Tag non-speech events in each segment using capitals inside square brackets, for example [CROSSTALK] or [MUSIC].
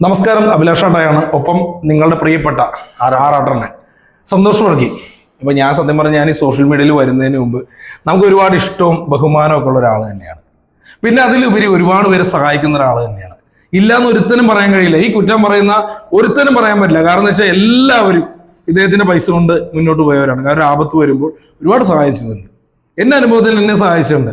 നമസ്കാരം അഭിലാഷാട്ടയാണ് ഒപ്പം നിങ്ങളുടെ പ്രിയപ്പെട്ട ആറാട്ടണ്ണൻ സന്തോഷ് വർഗി ഇപ്പം ഞാൻ സത്യം പറഞ്ഞാൽ ഞാൻ ഈ സോഷ്യൽ മീഡിയയിൽ വരുന്നതിന് മുമ്പ് നമുക്ക് ഒരുപാട് ഇഷ്ടവും ബഹുമാനവും ഒക്കെ ഉള്ള ഒരാൾ തന്നെയാണ്. പിന്നെ അതിലുപരി ഒരുപാട് പേരെ സഹായിക്കുന്ന ഒരാൾ തന്നെയാണ്. ഇല്ലാന്ന് ഒരുത്തനും പറയാൻ കഴിയില്ല. ഈ കുറ്റം പറയുന്ന ഒരുത്തനും പറയാൻ പറ്റില്ല. കാരണം എന്ന് വെച്ചാൽ എല്ലാവരും ഇദ്ദേഹത്തിന്റെ പൈസ കൊണ്ട് മുന്നോട്ട് പോയവരാണ്. കാരണം ആപത്ത് വരുമ്പോൾ ഒരുപാട് സഹായിച്ചിട്ടുണ്ട്. എന്റെ അനുഭവത്തിൽ എന്നെ സഹായിച്ചിട്ടുണ്ട്.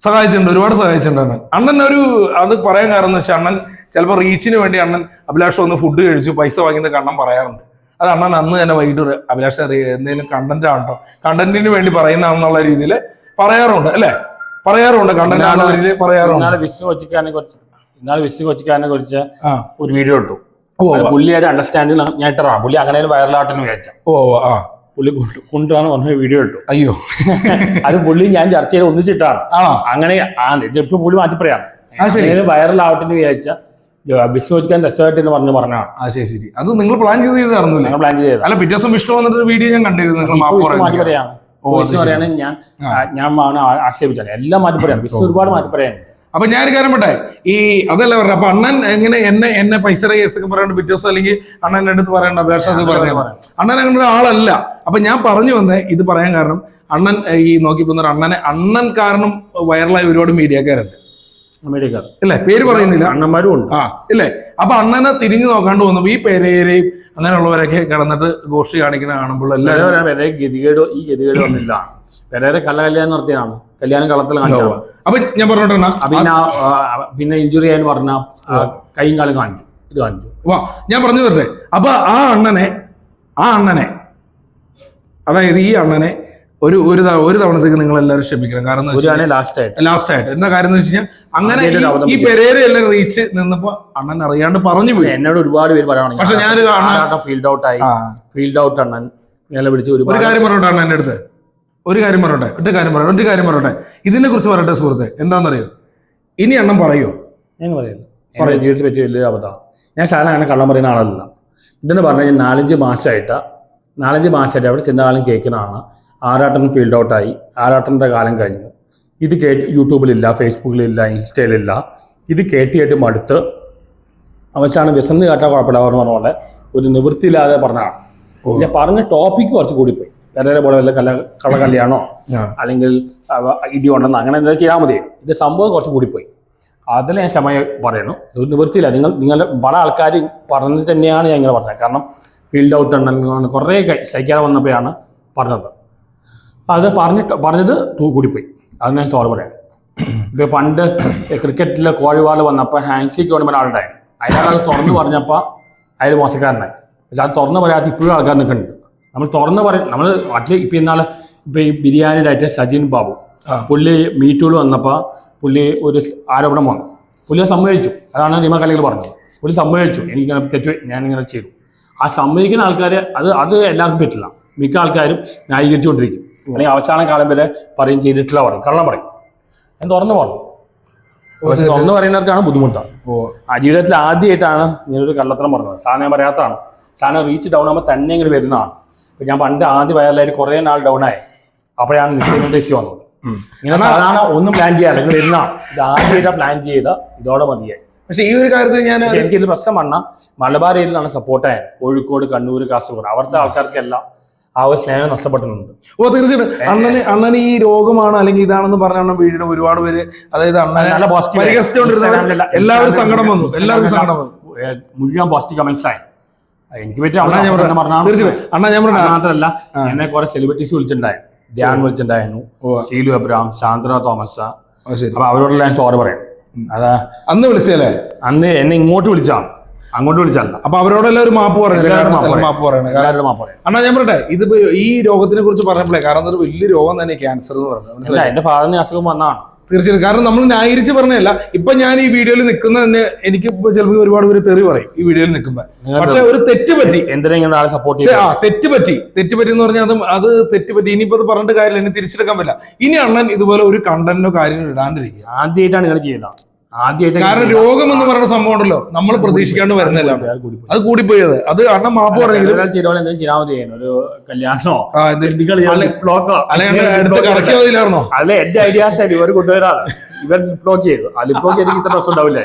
സഹായിച്ചിട്ടുണ്ട്. ഒരുപാട് സഹായിച്ചിട്ടുണ്ട് അണ്ണൻ. അണ്ണൻ ഒരു അത് പറയാൻ കാരണം എന്ന് വെച്ചാൽ അണ്ണൻ ചിലപ്പോൾ റീച്ചിന് വേണ്ടി അണ്ണൻ അഭിലാഷ് ഒന്ന് ഫുഡ് കഴിച്ചു പൈസ വാങ്ങിയത് കണ്ണൻ പറയാറുണ്ട്. അത് അണ്ണൻ അന്ന് തന്നെ വൈകിട്ട് ഒരു അഭിലാഷ് എന്തെങ്കിലും കണ്ടന്റ് ആണോ കണ്ടന്റിന് വേണ്ടി പറയുന്നതാണെന്നുള്ള രീതിയിൽ പറയാറുണ്ട് അല്ലേ? പറയാറുണ്ട് കണ്ടന്റ് ആണെന്നുള്ള രീതിയിൽ പറയാറുണ്ട്. വിഷ്ണു കൊച്ചിക്കാരനെ കുറിച്ച് ഇന്നാൾ വിഷ്ണു കൊച്ചിക്കാരനെ കുറിച്ച് ഒരു വീഡിയോ ഇട്ടു. പുള്ളിയുടെ അണ്ടർസ്റ്റാൻഡിങ് ഞാൻ ഇട്ടതാണ് പുള്ളി അങ്ങനെ വൈറലാട്ടെന്ന് വിചാരിച്ച. ഓ ആ. പുള്ളി കൊണ്ടാണ് പറഞ്ഞ വീഡിയോ ഇട്ടു. അയ്യോ. [LAUGHS] അത് പുള്ളി ഞാൻ ചർച്ച ചെയ്ത് ഒന്നിച്ചിട്ടാണ് അങ്ങനെ ആ ഇതിപ്പോ പുള്ളി മാറ്റി പറയാണ് വൈറലാവട്ടെന്ന് വിചാരിച്ച വിഷ്ണു കൊച്ചിക്കാൻ രസമായിട്ട് എന്ന് പറഞ്ഞു പറഞ്ഞാണ് ആ ശരി ശരി. അത് നിങ്ങൾ പ്ലാൻ ചെയ്ത് ഞങ്ങൾ പ്ലാൻ ചെയ്തത്. അല്ല പിറ്റേ ദിവസം വിഷ്ണു വന്നിട്ട് വീഡിയോ ഞാൻ കണ്ടിരുന്നു നിങ്ങൾ മാപ്പ് മാറ്റി പറയുന്നത്. പറയാണ് ഓ, അത് വിഷ്ണു പറയാണ് ഞാൻ ആ, ഞാൻ ആണ് ആ- ആക്ഷേപിച്ചത്. എല്ലാം മാറ്റി പറയാം വിഷ്ണു ഒരുപാട് മാറ്റി പറയാൻ അപ്പൊ ഞാൻ കാര്യം പെട്ടെ ഈ അതല്ല പറഞ്ഞ അപ്പൊ അണ്ണൻ എങ്ങനെ എന്നെ എന്നെ പൈസയുടെ കേസൊക്കെ പറയണ്ട പിറ്റേ ദിവസം അല്ലെങ്കിൽ അണ്ണന്റെ അടുത്ത് പറയണ്ട അപേക്ഷ അത് പറയാം അണ്ണൻ അങ്ങനെ ഒരാളല്ല അപ്പൊ ഞാൻ പറഞ്ഞു വന്നേ ഇത് പറയാൻ കാരണം അണ്ണൻ ഏ, ഈ നോക്കി പോകുന്ന അണ്ണനെ അണ്ണൻ കാരണം വൈറലായ ഒരുപാട് മീഡിയക്കാരുണ്ട്. അമേരിക്ക. അല്ലേ പേര് പറയുന്നില്ല. അണ്ണന്മാരും ഉണ്ട്. ആ ഇല്ലേ? അപ്പൊ അണ്ണനെ തിരിഞ്ഞു നോക്കാണ്ട് വന്നപ്പോ ഈ പെരേരെയും അങ്ങനെയുള്ളവരൊക്കെ കിടന്നിട്ട് ഗോഷ്ടി കാണിക്കുന്ന കാണുമ്പോൾ എല്ലാവരും പെരേ ഗതികേട് ഈ ഗതികേട് വന്നില്ല. പെരേരെ കള്ള കല്യാണം നടത്തിയതാണ്. കല്യാണം കളത്തിൽ കാണിച്ചു അപ്പൊ ഞാൻ പറഞ്ഞോട്ടെ പിന്നെ പിന്നെ ഇഞ്ചുറി ആയെന്ന് പറഞ്ഞ കൈയും കാലും കാണിച്ചു. ഇത് കാണിച്ചു. വാ ഞാൻ പറഞ്ഞു തരട്ടെ അപ്പൊ ആ അണ്ണനെ ആ അണ്ണനെ അതായത് ഈ അണ്ണനെ ഒരു ഒരു ഒരു തവണത്തേക്ക് നിങ്ങൾ എല്ലാവരും ക്ഷമിക്കണം. കാരണം ലാസ്റ്റ് ആയിട്ട്. ലാസ്റ്റ് ആയിട്ട്. എന്താ കാര്യം എന്ന് വെച്ച് കഴിഞ്ഞാൽ അങ്ങനെ അബദ്ധം ഈ- പെരേര എല്ലാം റീച്ച് നിന്നപ്പോ അണ്ണൻ അറിയാണ്ട് പറഞ്ഞു പോയി. എന്നോട് ഒരുപാട് പേര് പറയണം പക്ഷെ ഞാനൊരു ഫീൽഡ് ഔട്ട് ആയി. ഫീൽഡ് ഔട്ട് അണ്ണൻ. ഞാൻ വിളിച്ച് ഒരു കാര്യം പറഞ്ഞോട്ടെ അണ്ണൻ എന്റെ അടുത്ത്. ഒരു കാര്യം പറയട്ടെ ഒറ്റ കാര്യം പറയട്ടെ ഒറ്റ കാര്യം പറയട്ടെ. ഇതിനെ കുറിച്ച് പറയട്ടെ സുഹൃത്തെ എന്താണെന്നറിയോ? ഇനി അണ്ണൻ പറയോ? ഞാൻ പറയില്ല. ജീവിതത്തിൽ പറ്റിയ വലിയൊരു അബദ്ധമാണ് ഞാൻ ശാല അങ്ങനെ കള്ളം പറയുന്ന ആളല്ല. ഇതെന്ന് പറഞ്ഞു കഴിഞ്ഞാൽ നാലഞ്ച് മാസമായിട്ട് നാലഞ്ച് മാസമായിട്ട് അവിടെ ചെന്ന ആളും കേൾക്കുന്നതാണ്. ആറാട്ടൻ ഫീൽഡ് ഔട്ടായി ആറാട്ടന്റെ കാലം കഴിഞ്ഞു. ഇത് കേട്ട് യൂട്യൂബിലില്ല ഫേസ്ബുക്കിലില്ല ഇൻസ്റ്റയിലില്ല. ഇത് കേട്ട് കേട്ട് മടുത്ത് അവസാനം വിസന്ന് കാട്ടാ കുഴപ്പമില്ല എന്ന് പറഞ്ഞ പോലെ ഒരു നിവൃത്തിയില്ലാതെ പറഞ്ഞതാണ്. ഞാൻ പറഞ്ഞ ടോപ്പിക്ക് കുറച്ച് കൂടിപ്പോയി. വേറെ പോലെ വല്ല കല കള കല്യാണോ അല്ലെങ്കിൽ ഇടി ഉണ്ടെന്ന്? അങ്ങനെ എന്താ ചെയ്യാൻ മതി. ഇത് സംഭവം കുറച്ച് കൂടിപ്പോയി. അതിൽ ഞാൻ ക്ഷമ പറയുന്നു. ഒരു നിവൃത്തിയില്ല. നിങ്ങൾ നിങ്ങളുടെ പല ആൾക്കാർ പറഞ്ഞിട്ട് തന്നെയാണ് ഞാൻ ഇങ്ങനെ പറഞ്ഞത്. കാരണം ഫീൽഡ് ഔട്ട് ഉണ്ടെന്ന് കുറേ സഹിക്കാതെ വന്നപ്പോഴാണ് പറഞ്ഞത്. അത് പറഞ്ഞിട്ട് പറഞ്ഞത് തൂ- കൂടിപ്പോയി. അത് ഞാൻ സോറി പറയാം. ഇത് പണ്ട് ക്രിക്കറ്റിലെ കോഴിവാൾ വന്നപ്പോൾ ഹാൻസിക്ക് വേണ്ടി ഒരാളുടെ അയാൾ അത് തുറന്ന് പറഞ്ഞപ്പോൾ അയാൾ മോശക്കാരനായി. പക്ഷെ അത് തുറന്ന് പറയാത്ത ഇപ്പോഴും ആൾക്കാർ നിൽക്കുന്നുണ്ട്. നമ്മൾ തുറന്ന് പറയും നമ്മൾ മറ്റേ ഇപ്പം ഇന്നാൾ ഇപ്പം ഈ ബിരിയാണിയിലായിട്ട് സജിൻ ബാബു പുള്ളി മീറ്റൂൾ വന്നപ്പോൾ പുള്ളി ഒരു ആരോപണം വന്നു. പുള്ളി സമ്മതിച്ചു. അതാണ് നിയമ കളികൾ പറഞ്ഞത്. പുള്ളി സമ്മതിച്ചു. എനിക്കിങ്ങനെ തെറ്റ് ഞാനിങ്ങനെ ചെയ്തു. ആ സമ്മതിക്കുന്ന ആൾക്കാർ അത് അത് എല്ലാവർക്കും പറ്റില്ല. മിക്ക ആൾക്കാരും ന്യായീകരിച്ചുകൊണ്ടിരിക്കും. അല്ലെങ്കിൽ അവസാന കാലം വരെ പറയും ചെയ്തിട്ടില്ല പറയും. കള്ളം പറയും. ഞാൻ തുറന്നു പോകണം പക്ഷെ തുറന്നു പറയുന്നവർക്കാണ് ബുദ്ധിമുട്ടാണ്. ആ ജീവിതത്തിൽ ആദ്യമായിട്ടാണ് ഇങ്ങനൊരു കള്ളത്തരം പറഞ്ഞത്. സാധനം പറയാത്തതാണ്. സാധനം റീച്ച് ഡൗൺ ആകുമ്പോൾ തന്നെ ഇങ്ങനെ വരുന്നതാണ്. ഇപ്പം ഞാൻ പണ്ട് ആദ്യ വയറിലായിട്ട് കുറേ നാൾ ഡൗൺ ആയി. അപ്പോഴാണ് നിശ്ചയം ഇഷ്യൂ വന്നത്. ഇങ്ങനെ സാധാരണ ഒന്നും പ്ലാൻ ചെയ്യാറില്ല. ഇങ്ങനെ വരുന്നതാണ് ഇത് ആദ്യമായിട്ടാണ് പ്ലാൻ ചെയ്ത. ഇതോടെ മതിയായി. പക്ഷേ ഈ ഒരു കാര്യത്തിൽ ഞാൻ എനിക്ക് എനിക്കിത് പ്രശ്നം വന്ന മലബാർ ഏരിയയിലാണ് സപ്പോർട്ട് ആയത്. കോഴിക്കോട് കണ്ണൂർ കാസർഗോഡ്. അവിടുത്തെ ആൾക്കാർക്കെല്ലാം ആ ഒരു സ്നേഹം നഷ്ടപ്പെട്ടിട്ടുണ്ട്. ഓ തീർച്ചയായിട്ടും. അണ്ണന് അണ്ണന് ഈ രോഗമാണ് അല്ലെങ്കിൽ ഇതാണെന്ന് പറഞ്ഞാണ് വീടിന്റെ ഒരുപാട് പേര് അതായത് അണ്ണനെ പരിഹസിച്ചുകൊണ്ടിരുന്നവർ എല്ലാവരും സങ്കടം വന്നു. എല്ലാവർക്കും സങ്കടം വന്നു. മുഴുവൻ പോസിറ്റീവ് കമന്റ്സ് ആയി. എനിക്ക് പറ്റിയ അണ്ണാ ഞാൻ പറഞ്ഞു മാത്രല്ല എന്നെ കുറെ സെലിബ്രിറ്റീസ് വിളിച്ചിട്ടുണ്ടായിരുന്നു ധ്യാൻ വിളിച്ചിട്ടുണ്ടായിരുന്നു. ഷീലു അബ്രഹാം ശാന്തന തോമസ്. അപ്പൊ അവരോടെല്ലാം ഞാൻ സോറി പറയാം. അതാ അന്ന് വിളിച്ചല്ലേ അന്ന് എന്നെ ഇങ്ങോട്ട് വിളിച്ചാണ് അങ്ങോട്ട് വിളിച്ചല്ല അപ്പൊ അവരോടെല്ലാം ഒരു മാപ്പ് പറഞ്ഞു മാപ്പ് പറയണം. അണ്ണാ ഞാൻ പറയട്ടെ ഇത് ഈ രോഗത്തിനെ കുറിച്ച് പറഞ്ഞപ്പോഴേ കാരണം ഒരു വലിയ രോഗം തന്നെ ക്യാൻസർ എന്ന് മനസ്സിലായി എന്റെ ഫാദറിന് അസുഖം വന്നാണ് തീർച്ചയായും കാരണം നമ്മൾ ന്യായീകരിച്ച് പറഞ്ഞല്ല ഇപ്പൊ ഞാൻ ഈ വീഡിയോയിൽ നിൽക്കുന്ന തന്നെ എനിക്ക് ചിലപ്പോൾ ഒരുപാട് പേര് തെറി പറയും ഈ വീഡിയോയിൽ നിൽക്കുമ്പോ. പക്ഷെ ഒരു തെറ്റ് പറ്റി എന്തിനാ സപ്പോർട്ട് ആ തെറ്റ് പറ്റി തെറ്റ് പറ്റി എന്ന് പറഞ്ഞാൽ അത് അത് തെറ്റ് പറ്റി ഇനിയിപ്പോ അത് പറഞ്ഞിട്ട് കാര്യമില്ല. ഇനി തിരിച്ചെടുക്കാൻ പറ്റില്ല. ഇനി അണ്ണൻ ഇതുപോലെ ഒരു കണ്ടന്റോ കാര്യങ്ങളോ ഇടാണ്ടിരിക്കുക. ആദ്യമായിട്ടാണ് ഇങ്ങനെ ചെയ്തത് ആദ്യമായിട്ട് കാരണം രോഗം എന്ന് പറയുന്ന സംഭവം ഉണ്ടല്ലോ നമ്മൾ പ്രതീക്ഷിക്കാണ്ട് വരുന്നില്ല അത് കൂടിപ്പോയത്. അത് കാരണം മാപ്പ് പറഞ്ഞെങ്കിലും മതിയായിരുന്നു ഒരു അല്ല എന്റെ ഐഡിയാസ് ഇവർ ബ്ലോക്ക് ചെയ്തു. ആ ബ്ലോക്ക് ചെയ്തെങ്കിൽ ഇത്ര പ്രശ്നം ഉണ്ടാവില്ലേ?